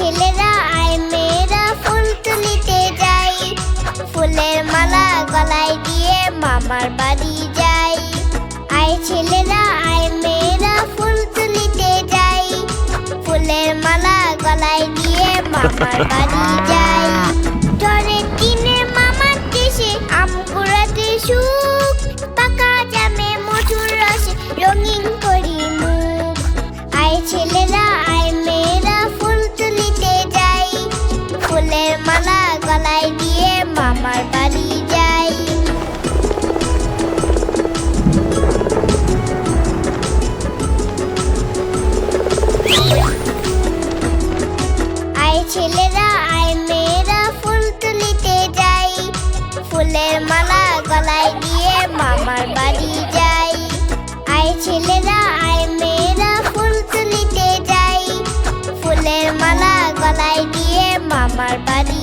ছেলেরা আয়, মেয়েরা ফুল তুলিতে যাই। ফুলের মালা গলায় দিয়ে মামার বাড়ি যাই। আয় ছেলেরা, আয়, মেয়েরা ফুল তুলিতে যাই। ফুলের মালা গলায় দিয়ে মামার বাড়ি যাই। ছেলেরা আয়, মেয়েরা ফুল তুলিতে যাই ফুলের মালা গলায় দিয়ে মামার বাড়ি যাই। আয়, ছেলেরা আয়, মেয়েরা ফুল তুলিতে যাই ফুলের মালা গলায় দিয়ে মামার বাড়ি